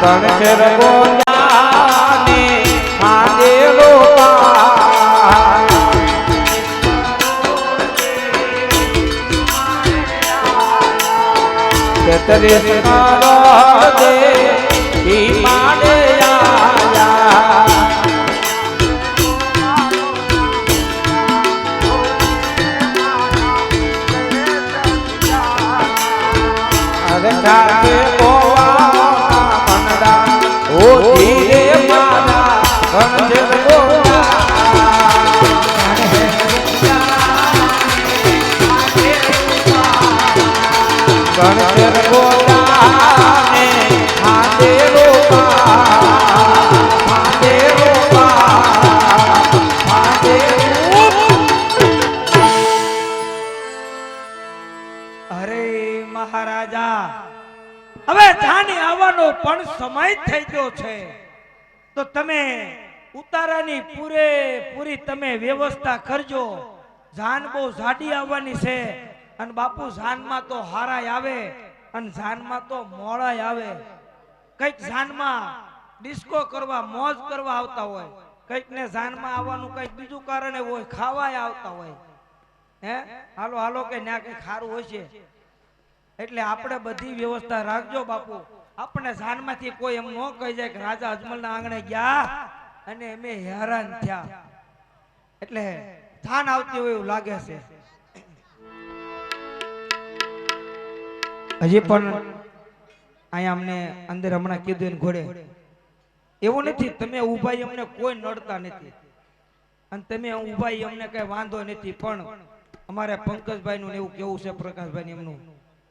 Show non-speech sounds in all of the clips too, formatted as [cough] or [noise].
કણછર ગોદાને પા તેત્રીસ પણ સમય થઈ ગયો છે. તો તમે ઉતારાની પૂરે પૂરી તમે વ્યવસ્થા કરજો. જાન બહુ જાડી આવવાની છે અને બાપુ જાનમાં તો હારાય આવે અને જાનમાં તો મોડાય આવે. કંઈક જાનમાં ડિસ્કો કરવા, મોજ કરવા આવતા હોય. કંઈક ને જાનમાં આવવાનું કંઈક બીજું કારણ હોય, ખાવાય આવતા હોય. હે? હાલો હાલો કે ના કઈ ખારું છે એટલે આપણે બધી વ્યવસ્થા રાખજો બાપુ. આપણે જાનમાંથી કોઈ એમ ન કહી જાય કે રાજા અજમલના આંગણે ગયા અને અમે હેરાન થયા. એટલે થાન આવતી હોય એવું લાગે છે. હજી પણ અહીંયા અમને અંદર હમણાં કીધું એને ઘોડે, એવું નથી, તમે ઊભા અમને કોઈ નડતા નથી. અને તમે ઊભા અમને કઈ વાંધો નથી, પણ અમારે પંકજભાઈ નું એવું કેવું છે પ્રકાશભાઈ એમનું?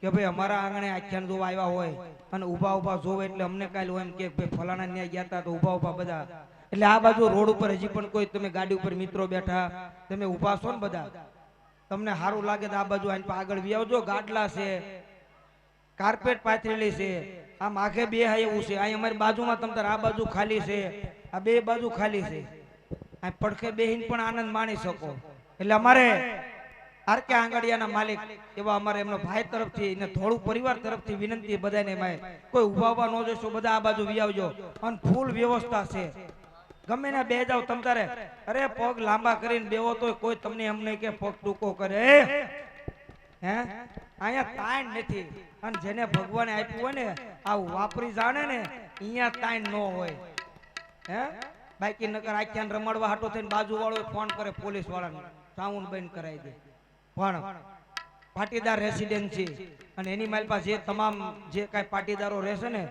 કે ભાઈ અમારા આંગણે આખ્યાન જોવા આવ્યા હોય અને ઊભા ઊભા જોવે એટલે અમને કાલે હોય એમ કે ભાઈ ફલાણા ન્યાય ગયા હતા તો ઊભા ઊભા બધા. એટલે આ બાજુ રોડ ઉપર હજી પણ કોઈ તમે ગાડી ઉપર મિત્રો બેઠા, તમે ઊભા છો ને બધા? તમને સારું લાગે તો આ બાજુ આઈને આગળ વ્યાવજો ગાડલા છે કાર્પેટ પાથરેલી છે, આમ આખે બે હા એવું છે. અહીં અમારી બાજુમાં તમ આ બાજુ ખાલી છે, આ બે બાજુ ખાલી છે. આ પડખે બેહીને પણ આનંદ માણી શકો. એટલે અમારે આર કે આંગડિયાના માલિક, એવા અમારે એમનો ભાઈ તરફથી અને થોડું પરિવાર તરફથી વિનંતી બધાને માય કોઈ ઊભા ન જોશો, બધા આ બાજુ વિયાવજો અને ફૂલ વ્યવસ્થા છે. ગમે ને બે જાવ તમ તારે. અરે પગ લાંબા કરીને બેવો તો કોઈ તમને એમ નહીં કે પગ ટૂંકો કરે. હે? અહીંયા તાણ નથી. અને જેને ભગવાને આપ્યું હોય ને, આવું વાપરી જાણે ને, અહીંયા તાણ ન હોય. હે? બાકી નકર આખ્યાન રમાડવા હાટો થઈને બાજુ વાળો ફોન કરે પોલીસ વાળાને સાઉન્ડ બંધ કરાવી દે. પણ પાટીદાર રેસિડેન્સી અને એની મારી પાસે જે તમામ જે કાંઈ પાટીદારો રહેશે ને,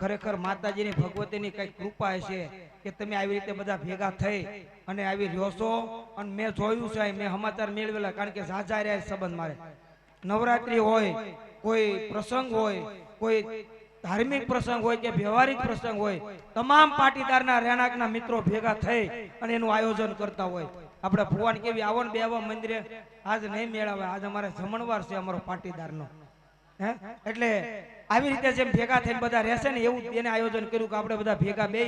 ખરેખર માતાજીની, ભગવતીની કઈ કૃપા હશે કે તમે આવી રીતે બધા ભેગા થઈ અને આવી રહ્યો અને મેં જોયું છે, મેં સમાચાર મેળવેલા, કારણ કે ઝાઝા રહ્યા સંબંધ મારે. નવરાત્રી હોય, કોઈ પ્રસંગ હોય, કોઈ ધાર્મિક પ્રસંગ હોય કે વ્યવહારિક પ્રસંગ હોય, તમામ પાટીદારના, રહેણાંકના મિત્રો ભેગા થઈ અને એનું આયોજન કરતા હોય. આપણે ભુવાન કેવી આવો ને બે આવો મંદિરે. આજ નહીં મેળાવે આજ અમારે જમણવાર છે અમારો પાટીદારનો. હે? એટલે આવી રીતે જેમ ભેગા થઈને બધા રહેશે ને, એવું એને આયોજન કર્યું કે આપણે બધા ભેગા બે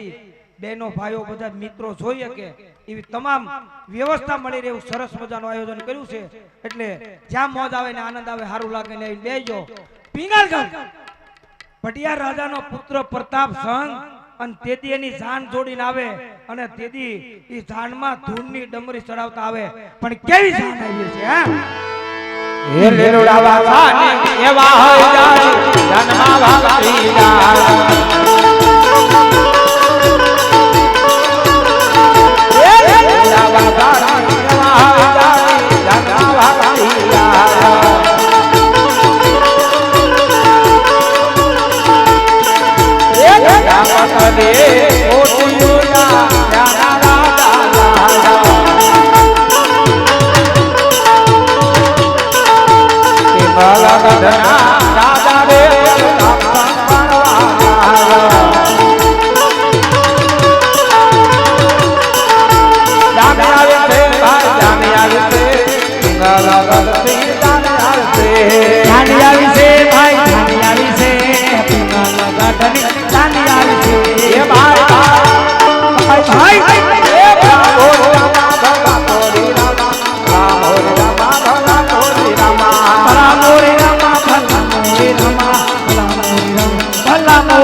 બહેનો, ભાઈઓ, બધા મિત્રો જોઈએ કે એવી તમામ વ્યવસ્થા મળી રહે એવું સરસ મજાનું આયોજન કર્યું છે. એટલે જ્યાં મોજ આવે ને આનંદ આવે સારું લાગે ને બેજો પિંગાલગઢ પટિયા રાજાનો પુત્ર પ્રતાપ સંઘ અને તેથી એની જાન જોડીને આવે. અને તેથી એ જાનમાં ધૂળની ડમરી ચડાવતા આવે. પણ કેવી જાન આવી છે એવા હોય જાય જન્મા ભક્તિના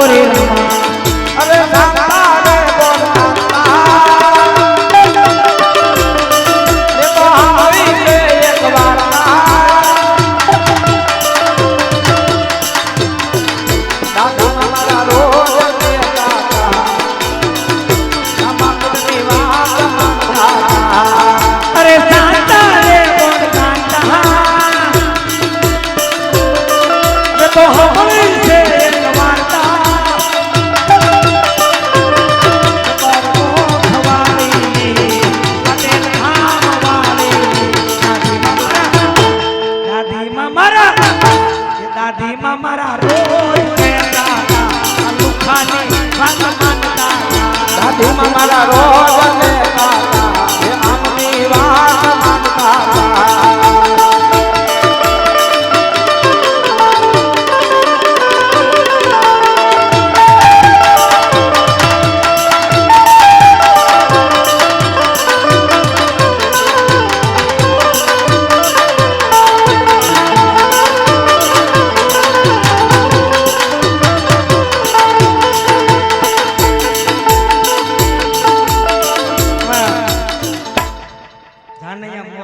રે રમા દાદીમાં મારા રોજ વાત દાદીમાં મારા રોજ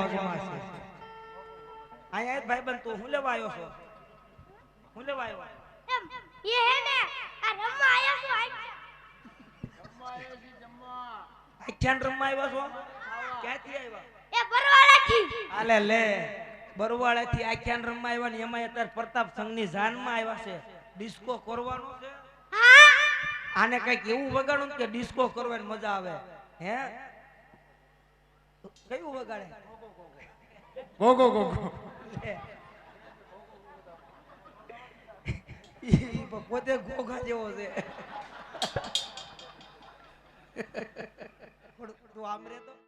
મોજમાં છે. અહીંયા જ ભાઈબંધ તું હું લેવા આવ્યો છો? હું લેવા આવ્યો? એમ એ હે ને આ રમવા આયા છો આજ? આખ્યાન રમવા આવ્યા છો? ક્યાંથી આવ્યા? એ બરવાળાથી. આલે લે બરવાળાથી આખ્યાન રમવા આવ્યા ને એમાં અત્યારે પ્રતાપ સંઘની જાનમાં આવ્યા છે. ડિસ્કો કરવાનો છે. આને કંઈક એવું વગાડું કે ડિસ્કો કરવાની મજા આવે. હે? કયું વગાડે? ગો ગો ગો ગો. પોતે ગોગા જેવો છે. [laughs] તું આમ રે તો